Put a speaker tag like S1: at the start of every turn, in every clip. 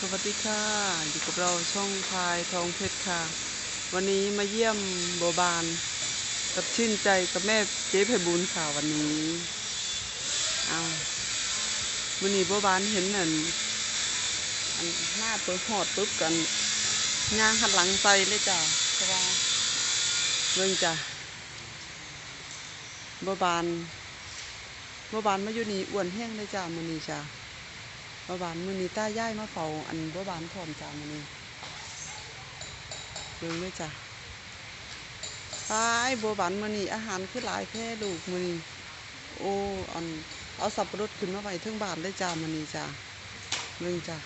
S1: สวัสดีค่ะ อยู่กับเราช่องพายทองเพชรค่ะ วันนี้มาเยี่ยมโบบาน กับชื่นใจกับแม่เจ๊ไพบุญค่ะวันนี้อ้าววันนี้โบบานเห็นนั่นอันหน้าเปิดหอดปุ๊บกันย่างหันหลังใส่เลยจ้ะเพราะว่าเบิ่งจ้ะโบบานโบบานมาอยู่นี่อ้วนแห้งเลยจ้ะมื้อนี้จ้ะ บัวบานมือนี้ต้าย่ายมาเฝ้าอันบัวบานพร้อมจ้ามือนี้เบิ่งเลยจ้ะไปบัวบานมือนี้อาหารคือหลายแค่ลูกมือนี้โอ้อันเอาสับปะรดขึ้นมาไว้เทิงบานเลยจ้ามือนี้จ้าเบิ่งจ้ะ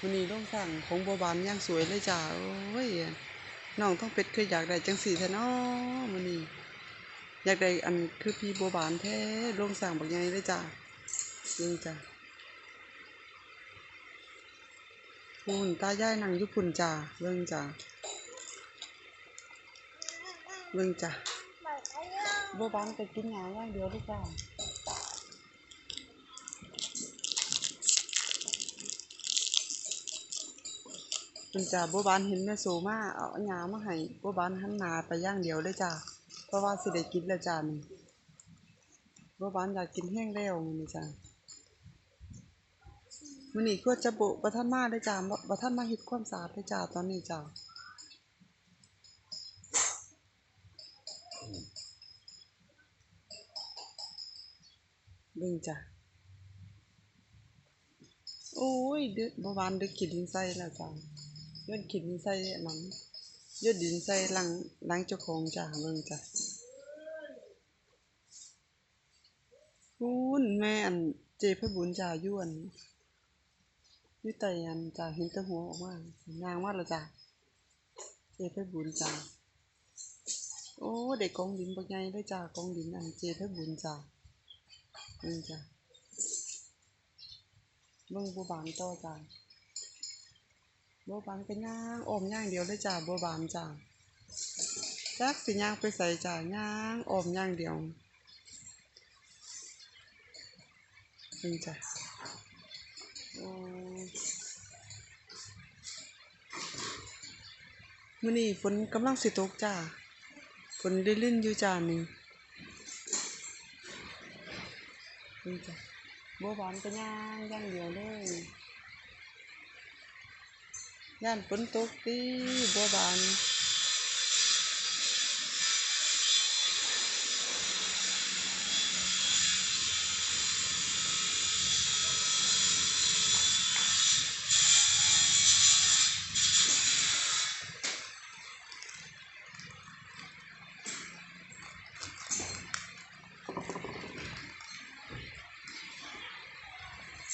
S1: มือนี้ต้องสั่งของบัวบานย่างสวยเลยจ้าโอ้ยน้องต้องเป็ดเคยอยากได้จังสีแท้นาะมือนี้อยากได้อันคือพี่บัวบานแท้ลงสั่งบักใหญ่เลยจ้า เบิ่งจ้ะหุ่นตายายนั่งอยู่พุ่นจ้าเบิ่งจ้ะเบิ่งจ้ะบัวบานไปกินหาอย่างเดียวเลยจ้าเพิ่นจ้าบัวบานเห็นแม่โซมาเอาหามาให้บัวบานหันนาไปย่างเดียวเลยจ้าเพราะว่าสิได้กินแล้วจ้านี่บัวบานอยากกินแห้งแล้วมื้อนี้จ้า มันนี่ก็จะโบะประท่านมาได้จ้าบ่ประท่านมาเฮ็ดความสะอาดได้จ้าตอนนี้จ้าเบิ่งจ้ะโอ้ยเดือดบ่หวานเดือขีดดินใส่แล้วจ้าเดือดขีดดินใส่หนังเดือดดินใส่หลังหลังเจ้าของจ้าเบิ่งจ้ะคุณแม่อันเจพระบุญจ้ายู่อัน อยี่ไตอันจ้าเห็นแตะหัวออกมายางว่าละจ้าเจเพชรบุญจ้าโอ้เด็กกองดินบักใหญ่เลยจ้ากองดินอันเจเพชรบุญจ้านี่จ้าเบิ่งบัวบานต่อจ้าบัวบานก็ย่างอมย่างเดียวเลยจ้าบัวบานจ้าจักสิย่างไปใส่จ้าย่างอมย่างเดียวนี่จ้า โอ้ มื้อนี้ฝนกำลังสิตกจ้าฝนได้ลื่นอยู่จ้านี่นี่จ้ะบัวบานก็ย่างย่างเดียวเลยย่านฝนตกตีบัวบาน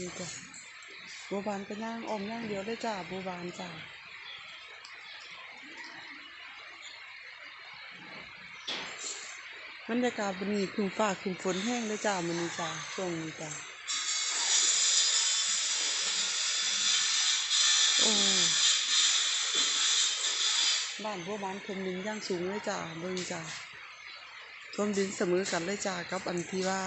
S1: นี่จ้ะบัวบานก็ย่างอมย่างเดียวเลยจ้าบัวบานจ้าบรรยากาศวันนี้ครึ้มฟ้าครึ้มฝนแห้งเลยจ้ามันนี้จ้าช่วงนี้จ้าโอ้บ้านบัวบานทมดินย่างสูงเลยจ้าเบิ่งจ้าทมดินเสมอกันเลยจ้ากับอันที่ว่า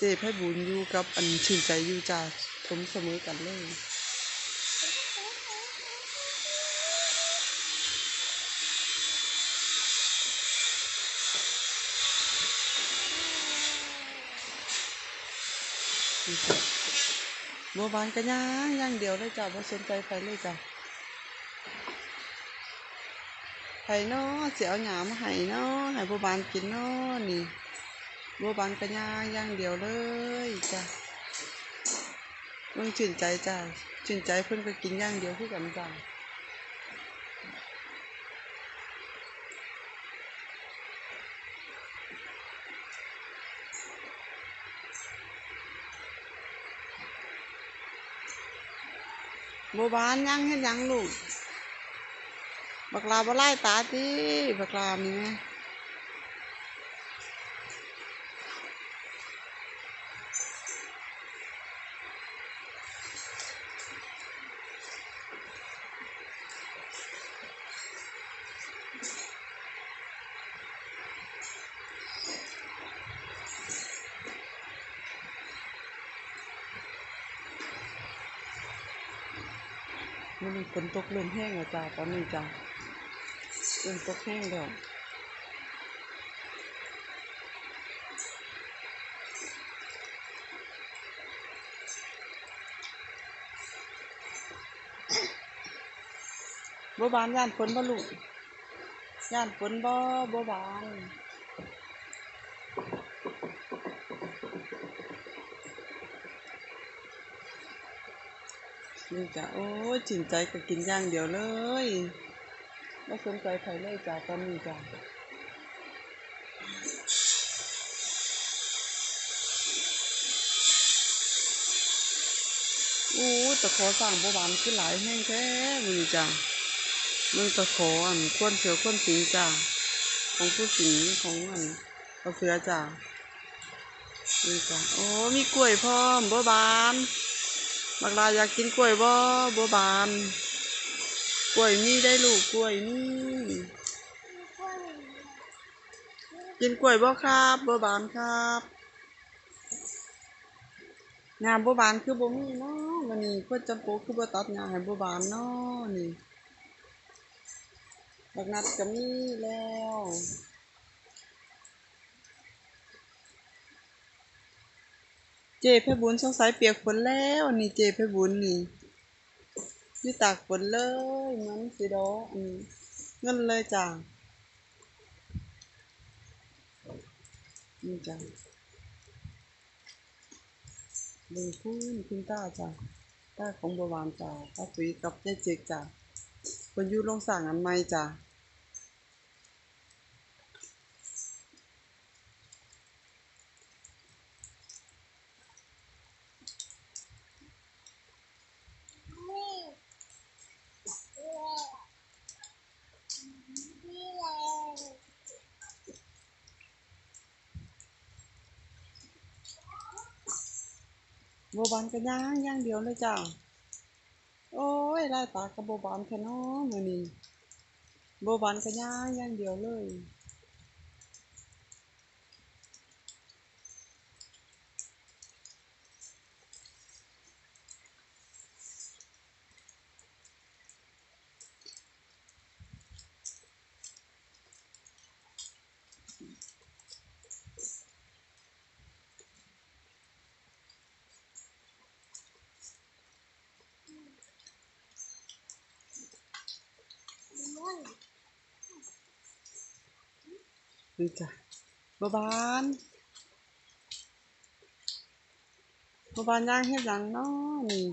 S1: เจไพบุญอยู่กับอันชื่นใจอยู่จ้าทมเสมอกันเลยบัวบานก็ย่างย่างเดียวเลยจ้ะบ่สนใจไผเลยจ้ะไผเนาะสิเอาหยามาให้เนาะให้บัวบานกินเนาะนี่ บัวบานก็ย่างย่างเดียวเลยจ้ะเบิ่งชื่นใจจ้ะชื่นใจเพิ่นก็กินย่างเดียวคือกันจ้ะบัวบานย่างเฮ็ดหยังลูกบักลาบ่ไล่ตาติบักลามีไหม มันฝนตกเริ่มแห้งแล้วจ้าตอนนี้จ้าเริ่มตกแห้งแล้วบ่บานย่านฝนบ่ลูกย่านฝนบ่บ่บาน นี่จ้ะโอ้ยจินใจก็กินอย่างเดียวเลยไม่สนใจใครเลยจ้ะตอนนี้จ้ะโอ้ตะขอสั่งบัวบานขึ้นหลายแห้งแท้มือจ้ะมึงตะขออันควนเสือควนสิงจ้ะของผู้สิงของอันเอาเสือจ้ะนี่จ้ะโอ้มีกล้วยพร้อมบัวบาน บักลาอยากกินกล้วยบ่บัวบาน กล้วยมีได้ลูกกล้วยมีกินกล้วยบ่ครับบัวบานครับงานบัวบานคือบ่มีเนาะวันนี้เพิ่นจำโปคือบ่ตัดงานให้บัวบานเนาะนี่บักนัดก็มีแล้ว เจเพบุญสงสัยเปียกฝนแล้วนี่เจเพบุญนี่นี่ตากฝนเลยเหมันสิดอกอันนี้เงินเลยจ้ะนี่จ้ะเบิ่งคุณคุณตาจ้ะตาของบวานจ้ะตาสุยกับยายเจกจ้ะเพิ่นยู่โรงสร้างอันใหม่จ้ะ บัวบานก็ย่างย่างเดียวเลยจ้า โอ้ยลายตากับบัวบานแค่น้อมือนี้บัวบานก็ย่างย่างเดียวเลย นี่จ้ะบัวบานบัวบานย่างเฮ็ดหยังน้อนี่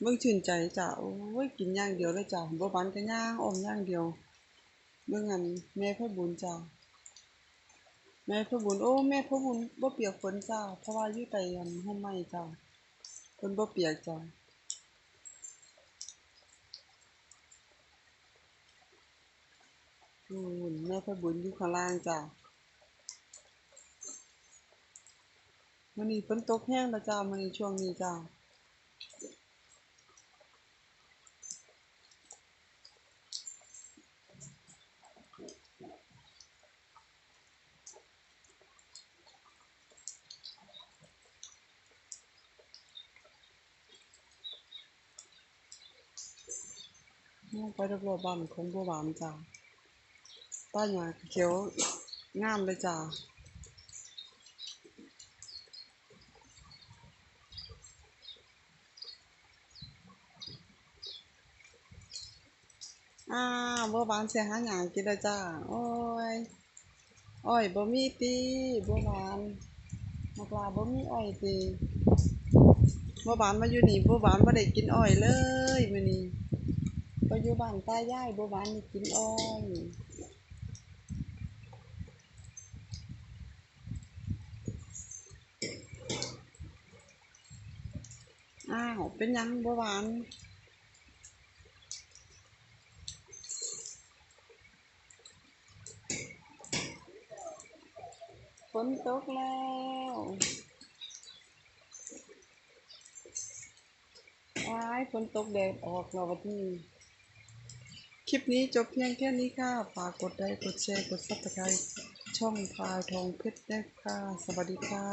S1: เบิ่งชื่นใจจ้ะโอ้ยกินอย่างเดียวเลยจ้ะบัวบานก็ย่างอมย่างเดียวเบิ่งอันแม่พ่อบุญจ้ะแม่พ่อบุญโอ้แม่พ่อบุญบ่เปียกฝนจ้ะเพราะว่าอยู่ใต้อันร่มไม้จ้ะเพิ่นบ่เปียกจ้ะ อืมแม่พระบุญอยู่ข้างล่างจ้ะมันนี้ฝนตกแห้งแล้วจ้ามันนี้ช่วงนี้จ้าไปรอบๆบ้านของบัวบานจ้า ป้าหญ้าเขียวงามเลยจ้าอ้าวบัวบานเสียหาหยังกินแล้วจ้า โอ้ยอ้อยบ่มีติบัวบานมากลาบ่มีอ้อยติบัวบานมาอยู่นี่บัวบานบ่ได้กินอ้อยเลยมื้อนี้ไปอยู่บ้านตายายบัวบานนี่กินอ้อย อ้าว เป็นยังบัวานฝนตกแล้วว้ายฝนตกแดดออกแล้ววันนี้คลิปนี้จบเพียงแค่นี้ค่ะ ฝากกดไลค์กดแชร์ กดซับสไครต์ช่องพายทองเพชรได้ค่ะ สวัสดีค่ะ